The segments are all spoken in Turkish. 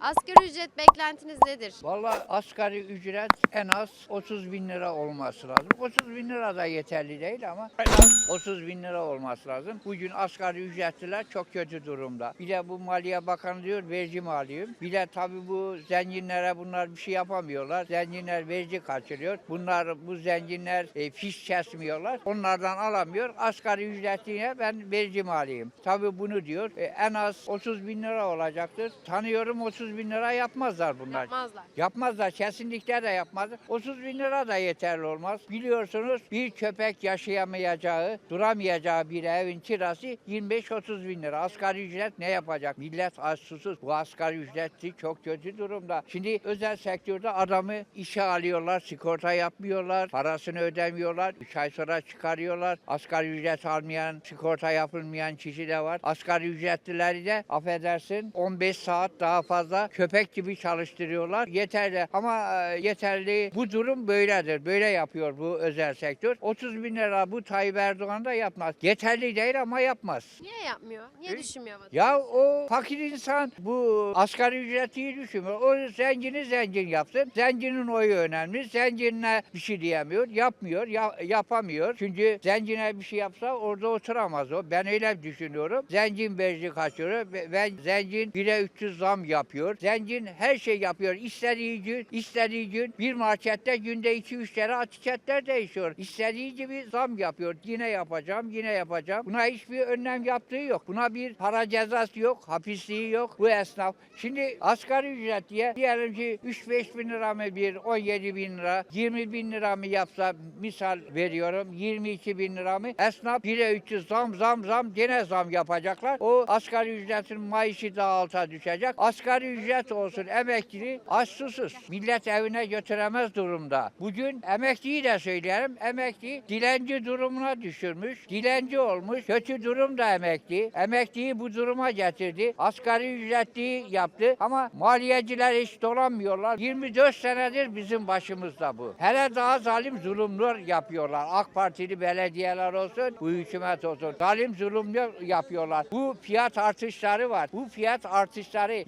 Asgari ücret beklentiniz nedir? Vallahi asgari ücret en az 30 bin lira olması lazım. 30 bin lira da yeterli değil ama en az 30 bin lira olması lazım. Bugün asgari ücretliler çok kötü durumda. Bir de bu Maliye Bakanı diyor vergi mi alayım? Bir de tabii bu zenginlere bunlar bir şey yapamıyorlar. Zenginler vergi kaçırıyor. Bunlar bu zenginler e, fiş kesmiyorlar. Onlardan alamıyor. Asgari ücretliye ben vergi mi alayım? Tabii bunu diyor. E, en az 30 bin lira olacaktır. Tanıyorum 30 bin lira yapmazlar bunlar. Yapmazlar. Yapmazlar. Kesinlikle de yapmazlar. 30 bin lira da yeterli olmaz. Biliyorsunuz bir köpek yaşayamayacağı, duramayacağı bir evin kirası 25-30 bin lira. Asgari ücret ne yapacak? Millet aç susuz. Bu asgari ücretli çok kötü durumda. Şimdi özel sektörde adamı işe alıyorlar, sigorta yapmıyorlar, parasını ödemiyorlar. 3 ay sonra çıkarıyorlar. Asgari ücret almayan, sigorta yapılmayan kişi de var. Asgari ücretlileri de affedersin 15 saat daha fazla köpek gibi çalıştırıyorlar. Yeterli ama e, yeterli. Bu durum böyledir. Böyle yapıyor bu özel sektör. 30 bin lira bu Tayyip Erdoğan da yapmaz. Yeterli değil ama yapmaz. Niye yapmıyor? Niye E, düşünmüyor vatandaş? Ya o fakir insan bu asgari ücreti düşünmüyor. O zengini zengin yapsın. Zenginin oyu önemli. Zenginine bir şey diyemiyor. Yapmıyor. ya- yapamıyor. Çünkü zengine bir şey yapsa orada oturamaz o. Ben öyle düşünüyorum. Zengin vergi kaçırıyor. ve- ve zengin 1'e 300 zam yapıyor. Zengin her şey yapıyor. İstediği gün, istediği gün bir markette günde 2-3 kere etiketler değişiyor. İstediği gibi zam yapıyor. Yine yapacağım, yine yapacağım. Buna hiçbir önlem yaptığı yok. Buna bir para cezası yok, hapisliği yok bu esnaf. Şimdi asgari ücret diye diyelim ki 3-5 bin lira mı bir 17 bin lira, 20 bin lira mı yapsa misal veriyorum 22 bin lira mı? Esnaf 1'e 300 zam zam zam gene zam yapacaklar. O asgari ücretin maaşı daha alta düşecek. Asgari ücret olsun emekli aç susuz. Millet evine götüremez durumda. Bugün emekliyi de söyleyelim. Emekli dilenci durumuna düşürmüş. Dilenci olmuş. Kötü durumda emekli. Emekliyi bu duruma getirdi. Asgari ücretli yaptı ama maliyeciler hiç dolanmıyorlar. 24 senedir bizim başımızda bu. Hele daha zalim zulümler yapıyorlar. AK Partili belediyeler olsun, bu hükümet olsun. Zalim zulümler yapıyorlar. Bu fiyat artışları var. Bu fiyat artışları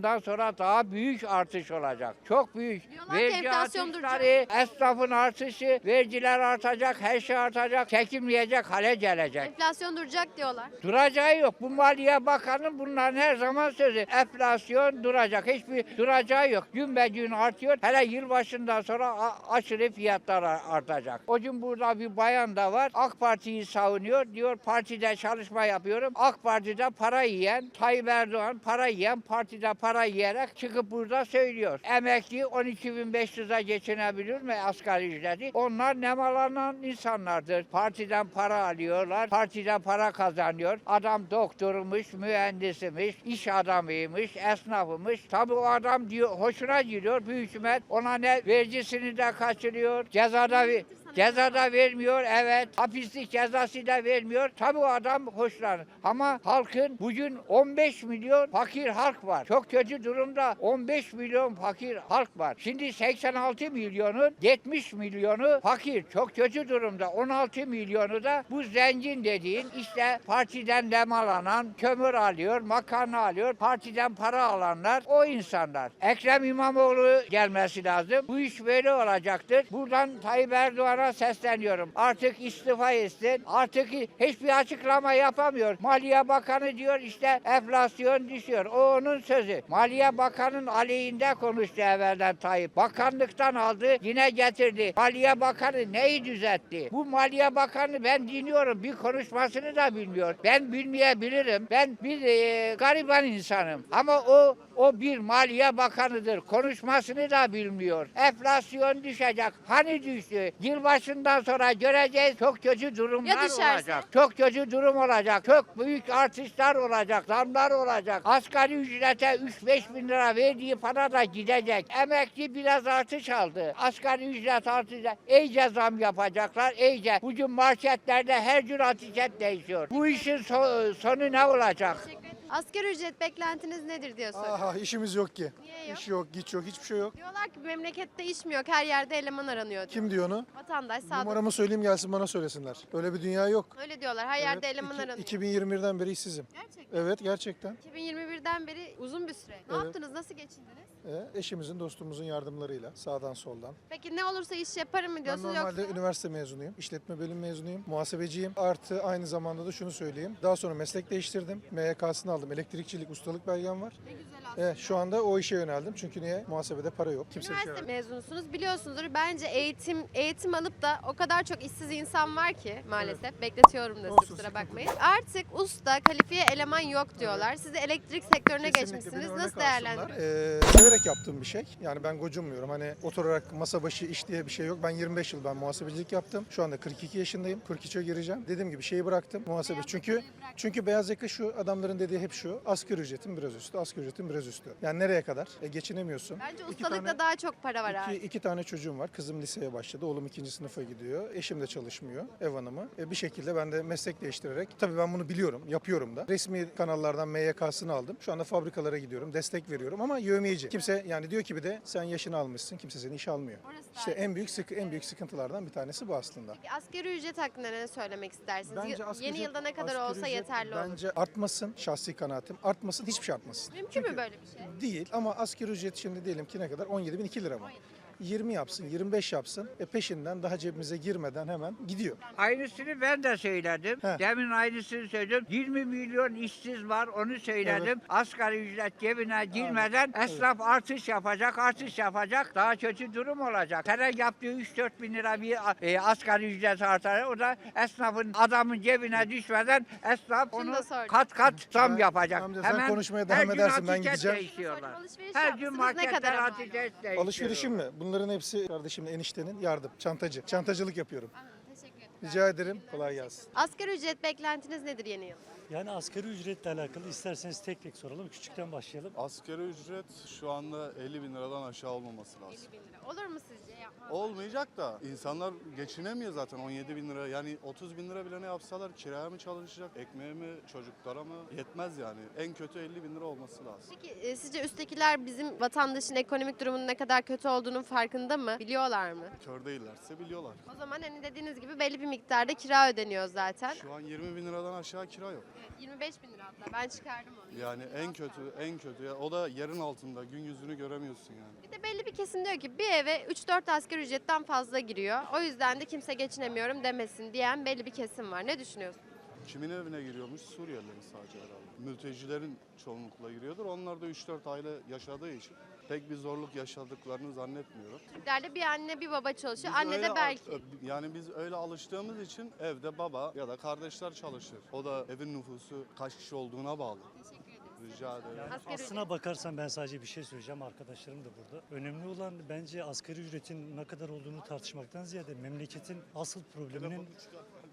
yılbaşından sonra daha büyük artış olacak. Çok büyük. Diyorlar ki enflasyon artışları, esnafın artışı, vergiler artacak, her şey artacak. Çekilmeyecek hale gelecek. Enflasyon duracak diyorlar. Duracağı yok. Bu Maliye Bakanı bunların her zaman sözü. Enflasyon duracak. Hiçbir duracağı yok. Gün be gün artıyor. Hele yılbaşından sonra a- aşırı fiyatlar a- artacak. O gün burada bir bayan da var. AK Parti'yi savunuyor. Diyor partide çalışma yapıyorum. AK Parti'de para yiyen, Tayyip Erdoğan para yiyen, partide para yiyerek çıkıp burada söylüyor. Emekli 12.500'a geçinebilir mi asgari ücreti? Onlar nemalanan insanlardır. Partiden para alıyorlar. Partiden para kazanıyor. Adam doktormuş, mühendismiş, iş adamıymış, esnafımış. Tabii o adam diyor hoşuna gidiyor bu hükümet. Ona ne vergisini de kaçırıyor. Cezada Ceza da vermiyor evet. Hapislik cezası da vermiyor. Tabii o adam hoşlanır. Ama halkın bugün 15 milyon fakir halk var. Çok kötü durumda 15 milyon fakir halk var. Şimdi 86 milyonun 70 milyonu fakir. Çok kötü durumda. 16 milyonu da bu zengin dediğin işte partiden nemalanan kömür alıyor, makarna alıyor. Partiden para alanlar o insanlar. Ekrem İmamoğlu gelmesi lazım. Bu iş böyle olacaktır. Buradan Tayyip Erdoğan'a sesleniyorum. Artık istifa etsin. Artık hiçbir açıklama yapamıyor. Maliye Bakanı diyor işte enflasyon düşüyor. O onun sözü. Maliye Bakanı'nın aleyhinde konuştu evvelden Tayyip. Bakanlıktan aldı yine getirdi. Maliye Bakanı neyi düzeltti? Bu Maliye Bakanı ben dinliyorum. Bir konuşmasını da bilmiyor. Ben bilmeyebilirim. Ben bir e, gariban insanım. Ama o o bir Maliye Bakanıdır. Konuşmasını da bilmiyor. Enflasyon düşecek. Hani düştü? Yılbaşından sonra göreceğiz çok kötü durumlar Ya düşerse? olacak. Çok kötü durum olacak. Çok büyük artışlar olacak. Zamlar olacak. Asgari ücrete 3-5 bin lira verdiği para da gidecek. Emekli biraz artış aldı. Asgari ücret artışa iyice zam yapacaklar. iyice. Bugün marketlerde her gün etiket değişiyor. Bu işin so- sonu ne olacak? Teşekkür. Asgari ücret beklentiniz nedir diye soruyorum. Aha işimiz yok ki. Niye yok? İş yok, güç yok, hiçbir şey yok. Diyorlar ki memlekette iş mi yok, her yerde eleman aranıyor diyor. Kim diyor onu? Vatandaş sağda. Numaramı söyleyeyim gelsin bana söylesinler. Öyle bir dünya yok. Öyle diyorlar, her yerde Evet, eleman iki- aranıyor. 2021'den beri işsizim. Gerçekten. Evet gerçekten. 2021'den beri uzun bir süre. Ne Evet. yaptınız, nasıl geçindiniz? Ee, eşimizin, dostumuzun yardımlarıyla sağdan soldan. Peki ne olursa iş yaparım mı Ben diyorsunuz normalde yoksa? üniversite mezunuyum. İşletme bölüm mezunuyum. Muhasebeciyim. Artı aynı zamanda da şunu söyleyeyim. Daha sonra meslek değiştirdim. MYK'sını aldım. Elektrikçilik ustalık belgem var. Ne güzel aslında. Evet, şu anda o işe yöneldim. Çünkü niye? Muhasebede para yok. Kimse bir şey Üniversite vermiyor. mezunusunuz biliyorsunuzdur. Bence eğitim eğitim alıp da o kadar çok işsiz insan var ki maalesef. Bekletiyorum da Olsun, kusura sıkıntı bakmayın. Artık usta, kalifiye eleman yok diyorlar. Siz de elektrik sektörüne Kesinlikle geçmişsiniz. Nasıl alsınlar. değerlendiriyorsunuz? Ee, severek yaptığım bir şey. Yani ben gocunmuyorum. Hani oturarak masa başı iş diye bir şey yok. Ben 25 yıl ben muhasebecilik yaptım. Şu anda 42 yaşındayım. 43'e gireceğim. Dediğim gibi şeyi bıraktım. Muhasebe. Çünkü çünkü beyaz yaka şu adamların dediği hep şu. Asgari ücretin biraz üstü. Asgari ücretin biraz üstü. Yani nereye kadar? E, geçinemiyorsun. Bence İki ustalıkta tane- daha çok para var İki, abi. iki tane çocuğum var. Kızım liseye başladı. Oğlum ikinci sınıfa gidiyor. Eşim de çalışmıyor. Ev hanımı. E, bir şekilde ben de meslek değiştirerek. Tabii ben bunu biliyorum. Yapıyorum da. Resmi kanallardan MYK'sını aldım. Şu anda fabrikalara gidiyorum. Destek veriyorum ama yövmeyeci. Kimse yani diyor ki bir de sen yaşını almışsın. Kimse seni işe almıyor. Orası İşte en büyük sıkı, en büyük sıkıntılardan bir tanesi bu aslında. Peki asgari ücret hakkında ne söylemek istersiniz? Bence asgari Yeni yılda ne kadar olsa ücret yeterli olur. Bence artmasın şahsi kanaatim. Artmasın hiçbir şey artmasın. Mümkün mü Çünkü- böyle bir şey? Değil ama asgari ücret şimdi diyelim ki ne kadar? 17.002 lira mı? 20 yapsın, 25 yapsın. E peşinden daha cebimize girmeden hemen gidiyor. Aynısını ben de söyledim. He. Demin aynısını söyledim. 20 milyon işsiz var onu söyledim. Asgari ücret cebine girmeden esnaf artış yapacak, artış yapacak. Daha kötü durum olacak. Sene yaptığı 3-4 bin lira bir e, asgari ücret artar. O da esnafın adamın cebine düşmeden esnaf onu kat kat zam yapacak. amca sen konuşmaya devam her gün edersin, ben gideceğim. Her gün yapmışsınız, ne kadar marketler değiştiriyor. Alışverişim mi? Bunların hepsi kardeşimin, eniştenin yardım, çantacı. Çantacılık yapıyorum. Anladım, teşekkür ederim. Rica ederim. Kolay gelsin. Asgari ücret beklentiniz nedir yeni yıl? Yani asgari ücretle alakalı isterseniz tek tek soralım. Küçükten başlayalım. Asgari ücret şu anda 50 bin liradan aşağı olmaması lazım. 50 bin lira. Olur mu sizce? Yapmaz. Olmayacak da insanlar geçinemiyor zaten 17 bin lira. Yani 30 bin lira bile ne yapsalar kiraya mı çalışacak, ekmeğe mi, çocuklara mı yetmez yani. En kötü 50 bin lira olması lazım. Peki e, sizce üsttekiler bizim vatandaşın ekonomik durumunun ne kadar kötü olduğunun farkında mı? Biliyorlar mı? Kör değillerse biliyorlar. O zaman hani dediğiniz gibi belli bir miktarda kira ödeniyor zaten. Şu an 20 bin liradan aşağı kira yok. Evet, 25 bin lira hatta. Ben çıkardım onu. Yani en kötü, en kötü. Ya, o da yerin altında. Gün yüzünü göremiyorsun yani. Bir de belli bir kesim diyor ki bir eve 3-4 asgari ücretten fazla giriyor. O yüzden de kimse geçinemiyorum demesin diyen belli bir kesim var. Ne düşünüyorsun? Kimin evine giriyormuş? Suriyelilerin sadece herhalde. Mültecilerin çoğunlukla giriyordur. Onlar da 3-4 aile yaşadığı için pek bir zorluk yaşadıklarını zannetmiyorum. Türklerde bir anne bir baba çalışıyor. Biz anne öyle de al- belki. Yani biz öyle alıştığımız için evde baba ya da kardeşler çalışır. O da evin nüfusu kaç kişi olduğuna bağlı. Rica ederim. Yani Asgari aslına bakarsan ben sadece bir şey söyleyeceğim. Arkadaşlarım da burada. Önemli olan bence asgari ücretin ne kadar olduğunu tartışmaktan ziyade memleketin asıl probleminin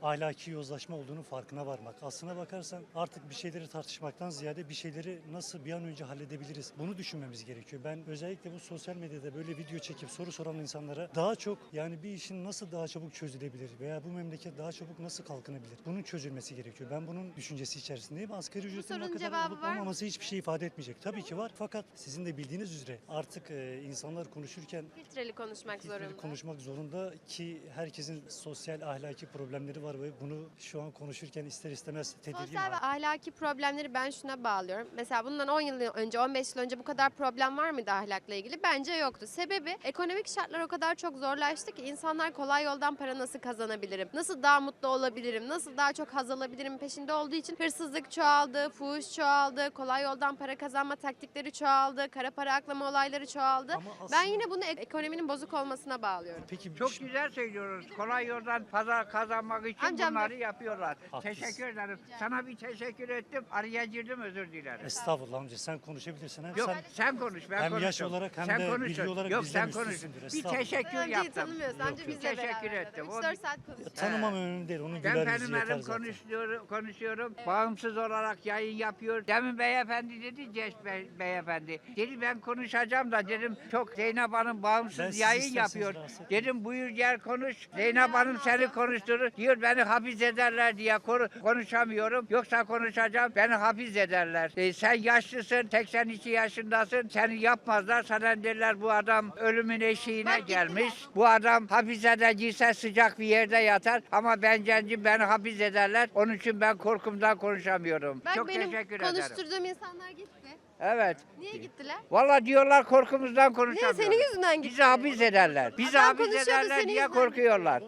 ahlaki yozlaşma olduğunu farkına varmak. Aslına bakarsan artık bir şeyleri tartışmaktan ziyade bir şeyleri nasıl bir an önce halledebiliriz bunu düşünmemiz gerekiyor. Ben özellikle bu sosyal medyada böyle video çekip soru soran insanlara daha çok yani bir işin nasıl daha çabuk çözülebilir veya bu memleket daha çabuk nasıl kalkınabilir? Bunun çözülmesi gerekiyor. Ben bunun düşüncesi içerisindeyim. Asgari ücretin ne kadar olup olmaması hiçbir şey ifade etmeyecek. Tabii ki var. Fakat sizin de bildiğiniz üzere artık e, insanlar konuşurken Filtreli konuşmak filtreli zorunda. konuşmak zorunda ki herkesin sosyal ahlaki problemleri var ve bunu şu an konuşurken ister istemez tedirgin Sosyal ve ahlaki problemleri ben şuna bağlıyorum. Mesela bundan 10 yıl önce, 15 yıl önce bu kadar problem var mıydı ahlakla ilgili? Bence yoktu. Sebebi ekonomik şartlar o kadar çok zorlaştı ki insanlar kolay yoldan para nasıl kazanabilirim? Nasıl daha mutlu olabilirim? Nasıl daha çok haz alabilirim peşinde olduğu için hırsızlık çoğaldı, fuhuş çoğaldı, kolay yoldan para kazanma taktikleri çoğaldı, kara para aklama olayları çoğaldı. Ama Ben aslında- yine bunu ek- ekonominin bozuk olmasına bağlıyorum. Peki Çok güzel söylüyoruz. Kolay yoldan pazar kazanmak için Amcam bunları yapıyorlar. Haklısın. Teşekkür ederim. Sana bir teşekkür ettim. Araya girdim özür dilerim. Estağfurullah amca sen konuşabilirsin. Hem Yok sen sen, konuş ben hem yaş olarak hem sen de konuşun. bilgi olarak Yok bizden sen konuş. üstünsündür. Bir Estağfurullah. teşekkür Amcayı yaptım. tanımıyorsun. Yok, Amca bizle Teşekkür beraber. ettim. 3-4 saat konuştuk. tanımam önemli değil. Onun Ben güler yüzü benim yeter zaten. konuşuyorum, konuşuyorum. Bağımsız olarak yayın yapıyor. Demin beyefendi dedi, Ceş Bey, beyefendi. Dedi ben konuşacağım da dedim çok Zeynep Hanım bağımsız Ben siz yayın isterseniz yapıyor. rahatsız etmeyeyim. Dedim buyur gel konuş. Zeynep Hanım seni konuşturur. Diyor beni hapis ederler diye konuşamıyorum. Yoksa konuşacağım. Beni hapis ederler. E, sen yaşlısın, 82 yaşındasın. Seni yapmazlar. Sana derler bu adam ölümün eşiğine Bak gittiler. gelmiş. Bu adam hapise de girse sıcak bir yerde yatar. Ama ben gencim beni hapis ederler. Onun için ben korkumdan konuşamıyorum. Bak Çok benim teşekkür ederim. konuşturduğum insanlar gitti. Evet. Niye gittiler? Valla diyorlar korkumuzdan Niye konuşamıyoruz. senin yüzünden gitti? Bizi hapis ederler. Bizi Adam hapis konuşuyordu, ederler diye korkuyorlar.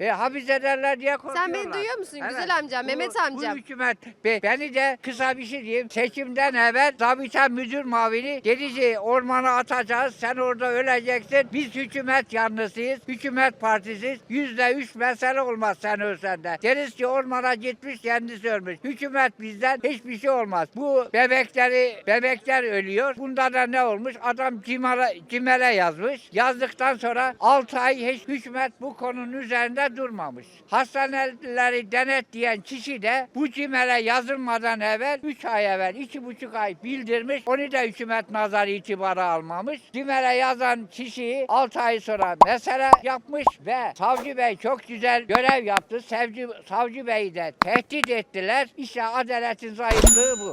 E, hapis ederler diye korkuyorlar. Sen beni duyuyor musun? Güzel amcam, Mehmet amcam. Bu hükümet be- beni de kısa bir şey diyeyim. Seçimden evvel zabita müdür mavini ki ormana atacağız. Sen orada öleceksin. Biz hükümet yanlısıyız. Hükümet partisiz. Yüzde üç mesele olmaz sen ölsen de. Deriz ki ormana gitmiş kendisi ölmüş. Hükümet bizden hiçbir şey olmaz. Bu bebekleri bebekler ölüyor. Bunda da ne olmuş? Adam cimere, cimere yazmış. Yazdıktan sonra 6 ay hiç hükümet bu konunun üzerinde durmamış. Hastaneleri denetleyen kişi de bu cimere yazılmadan evvel 3 ay evvel 2,5 ay bildirmiş. Onu da hükümet nazarı itibara almamış. Cimere yazan kişiyi 6 ay sonra mesele yapmış ve savcı bey çok güzel görev yaptı. Savcı, savcı beyi de tehdit ettiler. İşte adaletin zayıflığı bu.